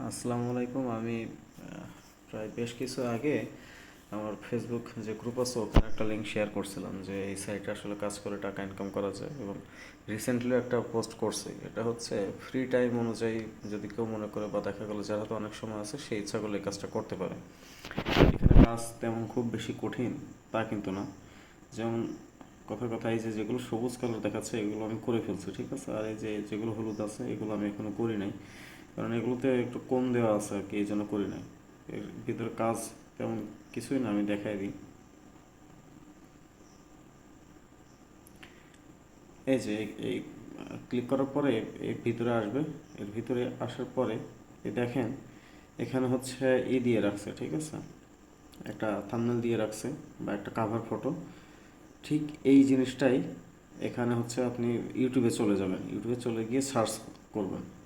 আসসালামু আলাইকুম। আমি প্রায় বেশ কিছু আগে আমার ফেসবুক যে গ্রুপ আছে, ওখানে একটা লিঙ্ক শেয়ার করছিলাম যে এই সাইটে আসলে কাজ করে টাকা ইনকাম করা যায় এবং রিসেন্টলি একটা পোস্ট করছি। এটা হচ্ছে ফ্রি টাইম অনুযায়ী যদি কেউ মনে করে বা দেখা গেলো যারা তো অনেক সময় আছে সেই ইচ্ছা করলে এই কাজটা করতে পারে। এখানে কাজ তেমন খুব বেশি কঠিন তা কিন্তু না। যেমন কথার কথা এই যে যেগুলো সবুজ কালার দেখাচ্ছে, এগুলো আমি করে ফেলছি, ঠিক আছে? আর এই যে যেগুলো হলুদ আছে, এগুলো আমি এখনও করি নাই। কারণ এগুলোতে একটু কম দেওয়া আছে আর কি, এই জন্য করি নাই। এর ভিতরে কাজ তেমন কিছুই না, আমি দেখাই দিই। এই যে, এই- ক্লিক করার পরে এর ভিতরে আসবে। এর ভিতরে আসার পরে দেখেন, এখানে হচ্ছে ই দিয়ে রাখছে, ঠিক আছে? একটা থাম্বনেল দিয়ে রাখছে বা একটা কাভার ফটো ঠিক এই জিনিসটাই এখানে হচ্ছে আপনি ইউটিউবে চলে যাবেন। ইউটিউবে চলে গিয়ে সার্চ করবেন।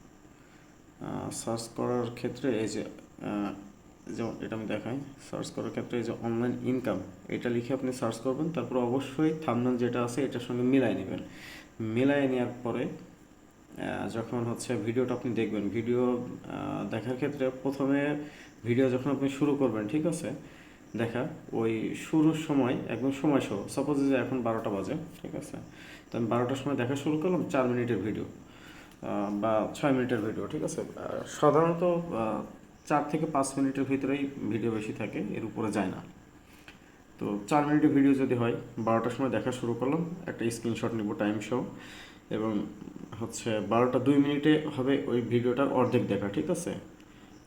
সার্চ করার ক্ষেত্রে এই যে যেমন এটা আমি দেখাই সার্চ করার ক্ষেত্রে এই যে অনলাইন ইনকাম এটা লিখে আপনি সার্চ করবেন, তারপর অবশ্যই থামনাল যেটা আছে এটার সঙ্গে মিলাই নেবেন। মিলাই নেওয়ার পরে যখন হচ্ছে ভিডিওটা আপনি দেখবেন, ভিডিও দেখার ক্ষেত্রে প্রথমে ভিডিও যখন আপনি শুরু করবেন, ঠিক আছে? দেখা, ওই শুরুর সময়, একদম সময় সহ সাপোজ যে এখন বারোটা বাজে, ঠিক আছে? তো আমি বারোটার সময় দেখা শুরু করলাম, চার মিনিটের ভিডিও। বা ছয় মিনিটের ভিডিও ঠিক আছে? সাধারণত চার থেকে পাঁচ মিনিটের ভিতরেই ভিডিও বেশি থাকে, এর উপরে যায় না। তো চার মিনিটের ভিডিও যদি হয়, বারোটার সময় দেখা শুরু করলাম, একটা স্ক্রিনশট নিব টাইম শো এবং হচ্ছে বারোটা দুই মিনিটে হবে ওই ভিডিওটার অর্ধেক দেখা, ঠিক আছে?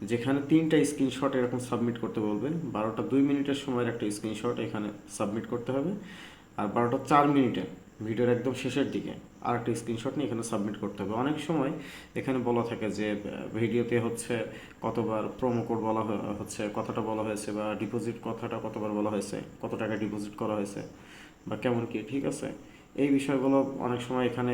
যেখানে তিনটা স্ক্রিনশট এরকম সাবমিট করতে বলবেন, বারোটা দুই মিনিটের সময়ের একটা স্ক্রিনশট এখানে সাবমিট করতে হবে, আর বারোটা চার মিনিটে ভিডিওর একদম শেষের দিকে। আর একটা স্ক্রিনশট নিয়ে এখানে সাবমিট করতে হবে। অনেক সময় এখানে বলা থাকে যে ভিডিওতে হচ্ছে কতবার প্রোমো কোড বলা হচ্ছে কথাটা বলা হয়েছে বা ডিপোজিট কথাটা কতবার বলা হয়েছে, কত টাকা ডিপোজিট করা হয়েছে বা কেমন কি, ঠিক আছে? এই বিষয়গুলো অনেক সময় এখানে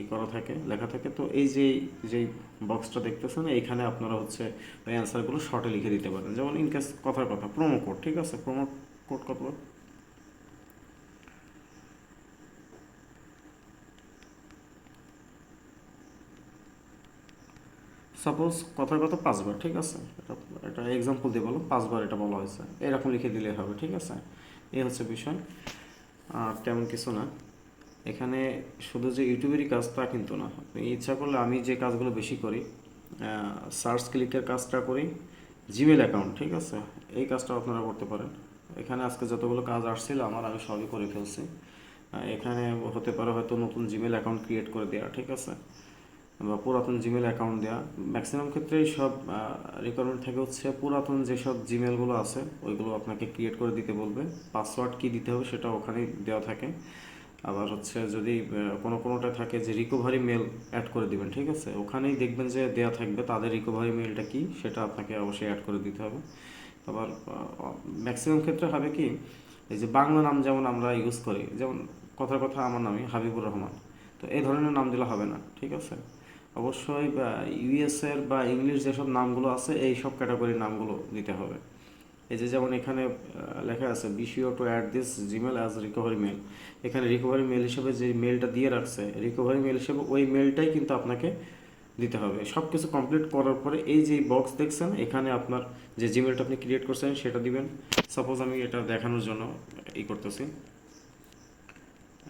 ই করা থাকে, লেখা থাকে। তো এই যে, যেই বক্সটা দেখতেছেন, এইখানে আপনারা হচ্ছে ওই অ্যান্সারগুলো শর্টে লিখে দিতে পারেন। যেমন ইনকেস কথার কথা প্রোমো কোড ঠিক আছে? প্রোমো কোড কত সাপোজ কথার কথা পাঁচবার, ঠিক আছে? এটা এটা এক্সাম্পল দিয়ে বলো পাঁচবার এটা বলা হয়েছে। এরকম লিখে দিলে হবে, ঠিক আছে? এই হচ্ছে বিষয়। আর তেমন কিছু না। এখানে শুধু যে ইউটিউবেরই কাজ তা কিন্তু না। আপনি ইচ্ছা করলে আমি যে কাজগুলো বেশি করি সার্চ ক্লিকের কাজটা করি জিমেল অ্যাকাউন্ট ঠিক আছে? এই কাজটা আপনারা করতে পারেন। এখানে আজকে যতগুলো কাজ আসছিল, আমার আমি সবই করে ফেলছি। এখানে হতে পারে হয়তো নতুন জিমেল অ্যাকাউন্ট ক্রিয়েট করে দেওয়া ঠিক আছে? বা পুরাতন জিমেল অ্যাকাউন্ট দেওয়া ম্যাক্সিমাম ক্ষেত্রেই সব রিকোয়ারমেন্ট থাকে হচ্ছে পুরাতন যেসব জিমেলগুলো আছে, ওইগুলো আপনাকে ক্রিয়েট করে দিতে বলবে। পাসওয়ার্ড কী দিতে হবে সেটা ওখানেই দেওয়া থাকে। আবার হচ্ছে যদি কোনো কোনোটা থাকে যে রিকভারি মেল অ্যাড করে দিবেন, ঠিক আছে? ওখানেই দেখবেন যে দেওয়া থাকবে তাদের রিকভারি মেলটা কি, সেটা আপনাকে অবশ্যই অ্যাড করে দিতে হবে। আবার ম্যাক্সিমাম ক্ষেত্রে হবে কি, এই যে বাংলা নাম যেমন আমরা ইউজ করি, যেমন কথার কথা আমার নামই হাবিবুর রহমান। তো এই ধরনের নাম দিলে হবে না, ঠিক আছে? অবশ্যই ইউএস এর বা ইংলিশ যেসব নামগুলো আছে, এই সব ক্যাটাগরির নামগুলো দিতে হবে। এই যে যেমন এখানে লেখা আছে বিশিও to add this Gmail as recovery mail এখানে রিকভারি মেল হিসেবে যে মেলটা দিয়ে রাখছে রিকভারি মেল হিসেবে ওই মেলটাই কিন্তু আপনাকে দিতে হবে। সব কিছু কমপ্লিট করার পরে এই যে বক্স দেখছেন, এখানে আপনার যে জিমেলটা আপনি ক্রিয়েট করছেন, সেটা দিবেন। সাপোজ আমি এটা দেখানোর জন্য ই করতেছি।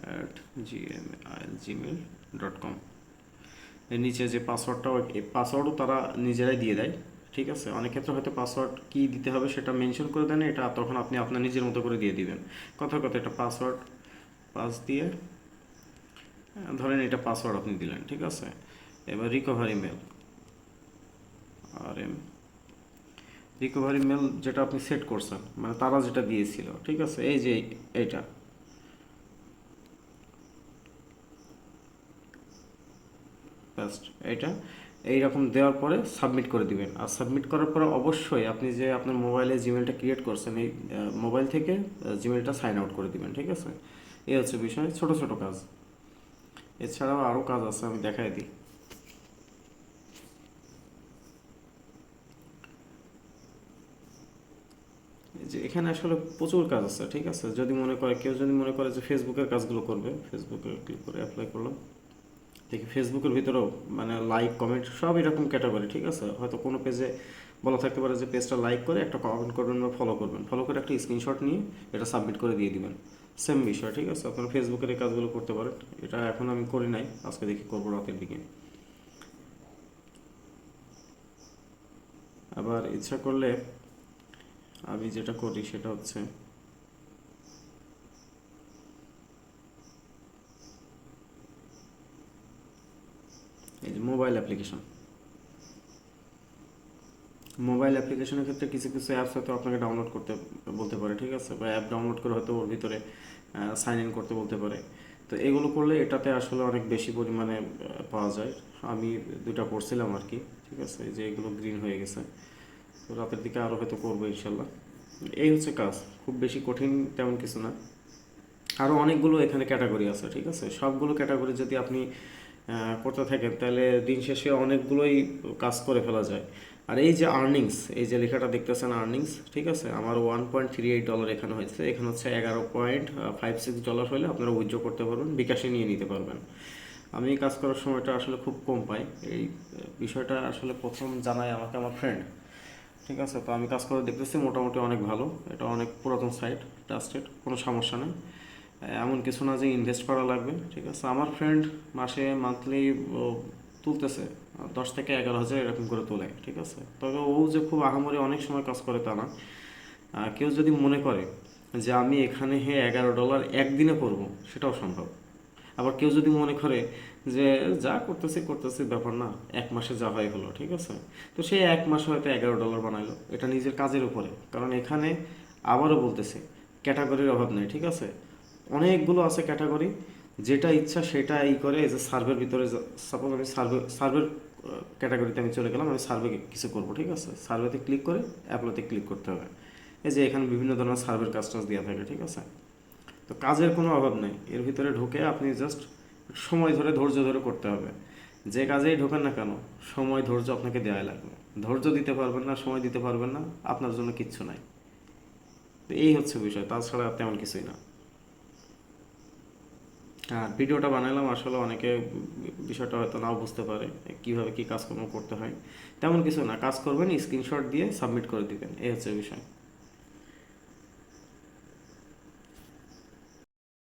অ্যাট জিমেল ডট কম নিচে যে পাসওয়ার্ডটা এই পাসওয়ার্ডও তারা নিজেরাই দিয়ে দেয় ঠিক আছে? অনেক ক্ষেত্রে হয়তো পাসওয়ার্ড কি দিতে হবে সেটা মেনশন করে দেন এটা তখন আপনি আপনার নিজের মতো করে দিয়ে দিবেন। কথা কথা এটা পাসওয়ার্ড পাস দিয়ে আহ, ধরেন এটা পাসওয়ার্ড আপনি দিলেন ঠিক আছে? এবার রিকভারি মেল আর এম রিকভারি মেল যেটা আপনি সেট করছেন মানে তারা যেটা দিয়েছিল ঠিক আছে? এই যে এইটা এটা। এইরকম দেওয়ার পরে সাবমিট করে দিবেন। আর সাবমিট করার পরে অবশ্যই আপনি যে আপনার মোবাইলে জিমেলটা ক্রিয়েট করছেন, এই মোবাইল থেকে জিমেলটা সাইন আউট করে দিবেন, ঠিক আছে? এই হচ্ছে বিষয়, ছোট ছোট কাজ। এছাড়াও আরও কাজ আছে, আমি দেখাই দিই। এই যে এখানে আসলে প্রচুর কাজ আছে, ঠিক আছে? যদি মনে করে, কেউ যদি মনে করে যে ফেসবুকের কাজগুলো করবে ফেসবুকে ক্লিক করে অ্যাপ্লাই করলাম। দেখি ফেসবুকের ভিতরেও মানে লাইক কমেন্ট সব এরকম ক্যাটাগরি ঠিক আছে? হয়তো কোনো পেজে বলা থাকতে পারে যে পেজটা লাইক করে একটা কমেন্ট করবেন বা ফলো করবেন। ফলো করে একটা স্ক্রিনশট নিয়ে এটা সাবমিট করে দিয়ে দিবেন। সেম বিষয়, ঠিক আছে? আপনারা ফেসবুকের এই কাজগুলো করতে পারেন। এটা এখন আমি করি নাই, আজকে দেখি করব রাতের দিকে। আবার ইচ্ছা করলে আমি যেটা করি সেটা হচ্ছে এই যে মোবাইল অ্যাপ্লিকেশন মোবাইল অ্যাপ্লিকেশনের ক্ষেত্রে কিছু কিছু অ্যাপস হয়তো আপনাকে ডাউনলোড করতে বলতে পারে, ঠিক আছে? বা অ্যাপ ডাউনলোড করে হয়তো ওর ভিতরে সাইন ইন করতে বলতে পারে। তো এগুলো করলে এটাতে আসলে অনেক বেশি পরিমাণে পাওয়া যায়। আমি দুটা পড়ছিলাম আর কি, ঠিক আছে? যে এগুলো গ্রিন হয়ে গেছে। তো রাতের দিকে আরও হয়তো করব ইনশাল্লাহ এই হচ্ছে কাজ। খুব বেশি কঠিন তেমন কিছু না। আরও অনেকগুলো এখানে ক্যাটাগরি আছে, ঠিক আছে? সবগুলো ক্যাটাগরি যদি আপনি করতে থাকেন, তাহলে দিন শেষে অনেকগুলোই কাজ করে ফেলা যায়। আর এই যে আর্নিংস এই যে লেখাটা দেখতেছেন আর্নিংস ঠিক আছে? আমার one point three eight dollar এখানে হয়েছে, এখানে হচ্ছে এগারো পয়েন্ট ফাইভ সিক্স ডলার হলে আপনারা উইথড্র করতে পারবেন, বিকাশে নিয়ে নিতে পারবেন। আমি কাজ করার সময়টা আসলে খুব কম পাই, এই বিষয়টা আসলে প্রথম জানায় আমাকে আমার ফ্রেন্ড ঠিক আছে? তো আমি কাজ করে দেখতেছি, মোটামুটি অনেক ভালো, এটা অনেক পুরাতন সাইট ট্রাস্টেড কোনো সমস্যা নেই। এমন কিছু না যে ইনভেস্ট করা লাগবে, ঠিক আছে? আমার ফ্রেন্ড মাসে মান্থলি তুলতেছে, দশ থেকে এগারো হাজার এরকম করে তোলে, ঠিক আছে? তবে ও যে খুব আহামরি অনেক সময় কাজ করে তা না। কেউ যদি মনে করে যে আমি এখানে হে এগারো ডলার একদিনে করব, সেটাও সম্ভব। আবার কেউ যদি মনে করে যে যা করতেছি করতেছি, ব্যাপার না, এক মাসে যা হয় হলো, ঠিক আছে? তো সেই এক মাসে হয়তো এগারো ডলার বানাইলো, এটা নিজের কাজের উপরে। কারণ এখানে আবারও বলতেছি ক্যাটাগরির অভাব নেই, ঠিক আছে? অনেকগুলো আছে ক্যাটাগরি, যেটা ইচ্ছা সেটা ই করে, এই যে সার্ভের ভিতরে সাপোজ আমি সার্ভে সার্ভের ক্যাটাগরিতে আমি চলে গেলাম, আমি সার্ভে কিছু করব, ঠিক আছে? সার্ভেতে ক্লিক করে অ্যাপ্লোতে ক্লিক করতে হবে। এই যে এখানে বিভিন্ন ধরনের সার্ভের কাজ টাজ দেওয়া থাকে, ঠিক আছে? তো কাজের কোনো অভাব নেই। এর ভিতরে ঢুকে আপনি জাস্ট সময় ধরে ধৈর্য ধরে করতে হবে। যে কাজেই ঢোকেন না কেন, সময় ধৈর্য আপনাকে দেওয়াই লাগবে। ধৈর্য দিতে পারবেন না, সময় দিতে পারবেন না, আপনার জন্য কিচ্ছু নাই। তো এই হচ্ছে বিষয়, তাছাড়া তেমন কিছুই না। হ্যাঁ ভিডিওটা বানালাম আসলে অনেকে বিষয়টা হয়তো নাও বুঝতে পারে কীভাবে কী কাজকর্ম করতে হয়। তেমন কিছু না, কাজ করবেন স্ক্রিনশট দিয়ে সাবমিট করে দিবেন, এই হচ্ছে বিষয়।